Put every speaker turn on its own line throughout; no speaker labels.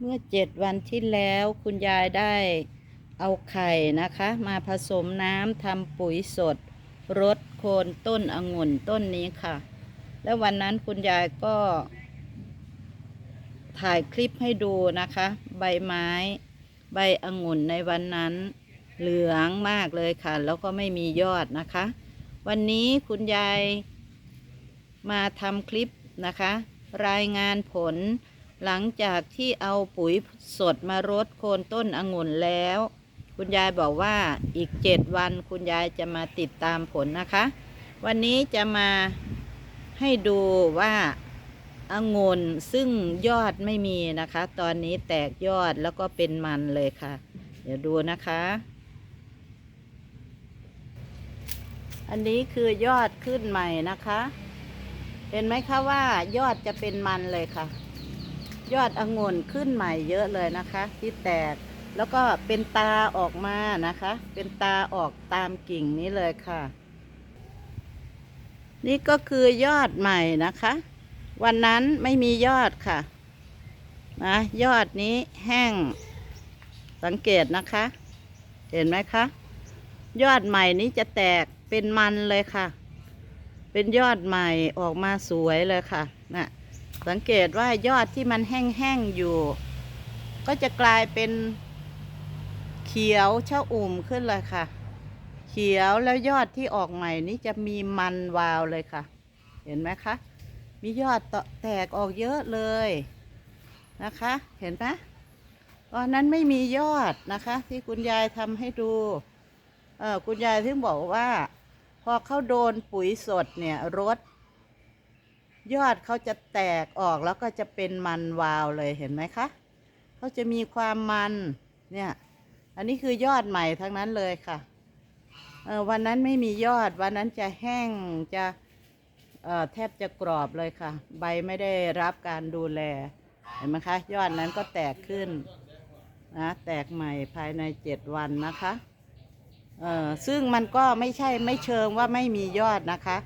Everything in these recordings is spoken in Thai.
เมื่อเจ็ดวันที่แล้วคุณยายได้เอาไข่นะคะ มาผสมน้ำทำปุ๋ยสดรดโคนต้นองุ่นต้นนี้ค่ะ แล้ววันนั้นคุณยายก็ ถ่ายคลิปให้ดูนะคะ ใบไม้ ใบองุ่นในวันนั้น เหลืองมากเลยค่ะ แล้วก็ไม่มียอดนะคะ วันนี้คุณยายมาทำคลิปนะคะ รายงานผล หลังจากที่เอาปุ๋ยสดมารดโคนต้นองุ่นแล้ว คุณยายบอกว่าอีกเจ็ดวันคุณยายจะมาติดตามผลนะคะ วันนี้จะมาให้ดูว่าองุ่นซึ่งยอดไม่มีนะคะ ตอนนี้แตกยอดแล้วก็เป็นมันเลยค่ะ เดี๋ยวดูนะคะ อันนี้คือยอดขึ้นใหม่นะคะ เห็นไหมคะว่ายอดจะเป็นมันเลยค่ะ ยอดองุ่นขึ้นใหม่เยอะเลยนะคะ ที่แตกแล้วก็เป็นตาออกมานะคะ เป็นตาออกตามกิ่งนี้เลยค่ะ นี่ก็คือยอดใหม่นะคะ วันนั้นไม่มียอดค่ะนะยอดนี้แห้งสังเกตนะคะ เห็นไหมคะยอดใหม่นี้จะแตกเป็นมันเลยค่ะ เป็นยอดใหม่ออกมาสวยเลยค่ะนะ สังเกตว่ายอดที่มันแห้งๆอยู่ ก็จะกลายเป็นเขียวชะอุ่มขึ้นเลยค่ะ เขียวแล้วยอดที่ออกใหม่นี้จะมีมันวาวเลยค่ะ เห็นไหมคะมียอดแตกออกเยอะเลยนะคะ เห็นไหมตอนนั้นไม่มียอดนะคะ ที่คุณยายทำให้ดูเออคุณยายถึงบอกว่า พอเขาโดนปุ๋ยสดเนี่ยรด ยอดเขาจะแตกออกแล้วก็จะเป็นมันวาวเลยเห็นไหมคะเขาจะมีความมันเนี่ย อันนี้คือยอดใหม่ทั้งนั้นเลยค่ะเออวันนั้นไม่มียอดวันนั้นจะแห้งจะเอ่อแทบจะกรอบเลยค่ะ ใบไม่ได้รับการดูแลเห็นไหมคะ ยอดนั้นก็แตกขึ้นนะแตกใหม่ภายในเจ็ดวันนะคะเออซึ่งมันก็ไม่ใช่ไม่เชิงว่าไม่มียอดนะคะ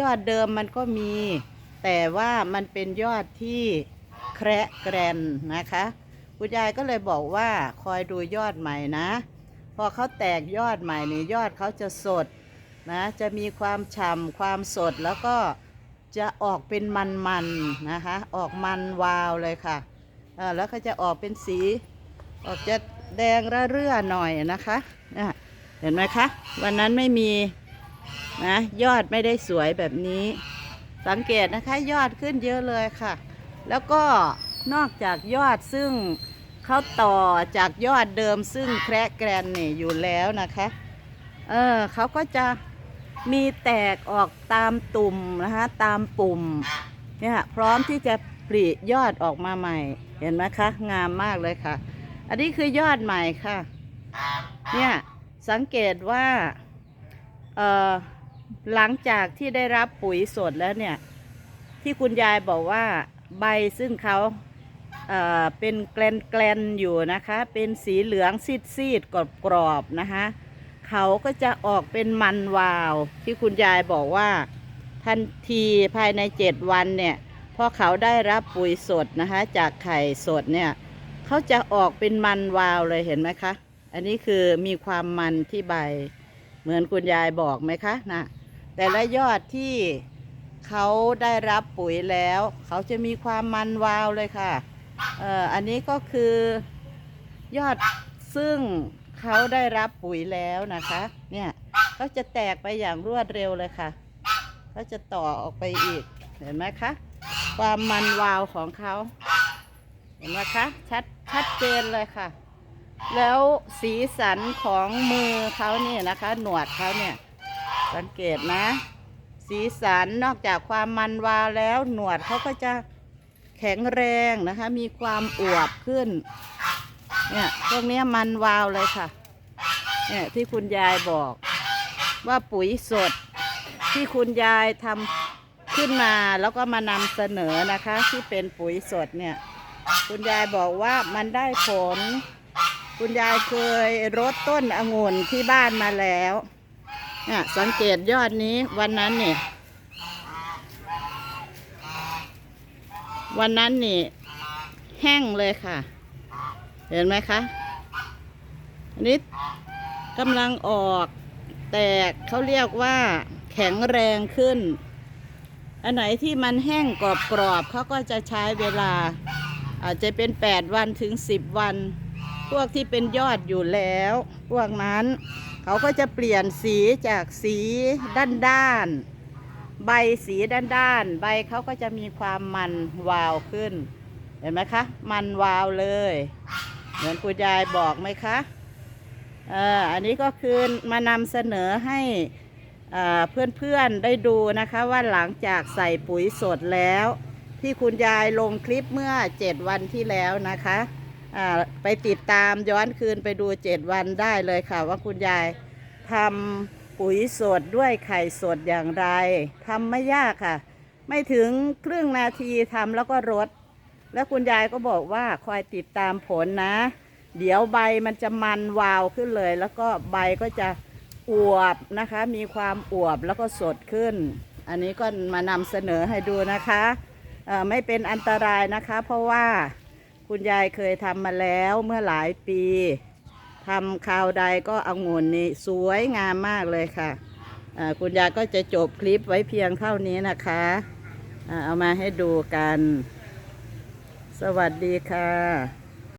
ยอดเดิมมันก็มี แต่ว่ามันเป็นยอดที่แคระแกรนนะคะคุณยายก็เลยบอกว่าคอยดูยอดใหม่นะ พอเขาแตกยอดใหม่นี่ยอดเขาจะสดนะจะมีความฉ่ำความสดแล้วก็จะออกเป็นมันๆนะคะออกมันวาวเลยค่ะเออแล้วก็จะออกเป็นสี ออกจะแดงระเรื่อหน่อยนะคะเห็นไหมคะ วันนั้นไม่มีนะยอดไม่ได้สวยแบบนี้ สังเกตนะคะยอดขึ้นเยอะเลยค่ะ แล้วก็นอกจากยอดซึ่งเขาต่อจากยอดเดิมซึ่งแคระแกรนนี่อยู่แล้วนะคะ เออเขาก็จะมีแตกออกตามตุ่มนะคะตามปุ่มเนี่ยพร้อมที่จะปริยอดออกมาใหม่ เห็นไหมคะงามมากเลยค่ะ อันนี้คือยอดใหม่ค่ะ เนี่ยสังเกตว่าเออ หลังจากที่ได้รับปุ๋ยสดแล้วเนี่ย ที่คุณยายบอกว่าใบซึ่งเขาเอ่อเป็นแกลนแกลนๆอยู่นะคะ เป็นสีเหลืองซีดซีดกรอบกรอบๆนะคะเขาก็จะออกเป็นมันวาว ที่คุณยายบอกว่า ทันทีภายในเจ็ดวันเนี่ยพอเขาได้รับปุ๋ยสดนะคะ จากไข่สดเนี่ยเขาจะออกเป็นมันวาวเลยเห็นไหมคะ อันนี้คือมีความมันที่ใบเหมือนคุณยายบอกไหมคะนะ แต่ละยอดที่เขาได้รับปุ๋ยแล้ว เขาจะมีความมันวาวเลยค่ะเอ่ออันนี้ก็คือยอดซึ่งเขาได้รับปุ๋ยแล้วนะคะ เนี่ยเขาจะแตกไปอย่างรวดเร็วเลยค่ะเขาจะต่อออกไปอีกเห็นไหมคะความมันวาวของเขาเห็นไหมคะชัดชัดเจนเลยค่ะ แล้วสีสันของมือเขาเนี่ยนะคะ หนวดเขาเนี่ย สังเกตนะ สีสันนอกจากความมันวาวแล้วหนวดเขาก็จะแข็งแรงนะคะ มีความอวบขึ้น เนี่ยพวกนี้มันวาวเลยค่ะ เนี่ยที่คุณยายบอกว่าปุ๋ยสดที่คุณยายทำขึ้นมาแล้วก็มานำเสนอนะคะ ที่เป็นปุ๋ยสดเนี่ย คุณยายบอกว่ามันได้ผล คุณยายเคยรดต้นองุ่นที่บ้านมาแล้ว เนี่ยสังเกตยอดนี้วันนั้นนี่ วันนั้นนี่ แห้งเลยค่ะ เห็นไหมคะอันนี้กำลังออกแตกเขาเรียกว่า แข็งแรงขึ้น อันไหนที่มันแห้งกรอบๆเขาก็จะใช้เวลา อาจจะเป็น 8 วันถึง 10 วัน พวกที่เป็นยอดอยู่แล้ว พวกนั้น เขาก็จะเปลี่ยนสีจากสีด้านๆใบสีด้านๆใบเขาก็จะมีความมันวาวขึ้น เห็นไหมคะ มันวาวเลย เหมือนคุณยายบอกไหมคะเอ่ออันนี้ก็คือมานำเสนอให้เพื่อนๆได้ดูนะคะว่าหลังจากใส่ปุ๋ยสดแล้ว ที่คุณยายลงคลิปเมื่อ 7 วันที่แล้วนะคะ ไปติดตามย้อนคืนไปดู7วันได้เลยค่ะ ว่าคุณยายทำปุ๋ยสดด้วยไข่สดอย่างไรทำไม่ยากค่ะ ไม่ถึงครึ่งนาทีทำแล้วก็รด แล้วคุณยายก็บอกว่าคอยติดตามผลนะ เดี๋ยวใบมันจะมันวาวขึ้นเลย แล้วก็ใบก็จะอวบนะคะ มีความอวบแล้วก็สดขึ้น อันนี้ก็มานำเสนอให้ดูนะคะไม่เป็นอันตรายนะคะ เพราะว่า คุณยายเคยทำมาแล้วเมื่อหลายปีทำคราวใดก็เอางนนี่สวยงามมากเลยค่ะคุณยายก็จะจบคลิปไว้เพียงเท่านี้นะคะอ่าเอามาให้ดูกัน สวัสดีค่ะ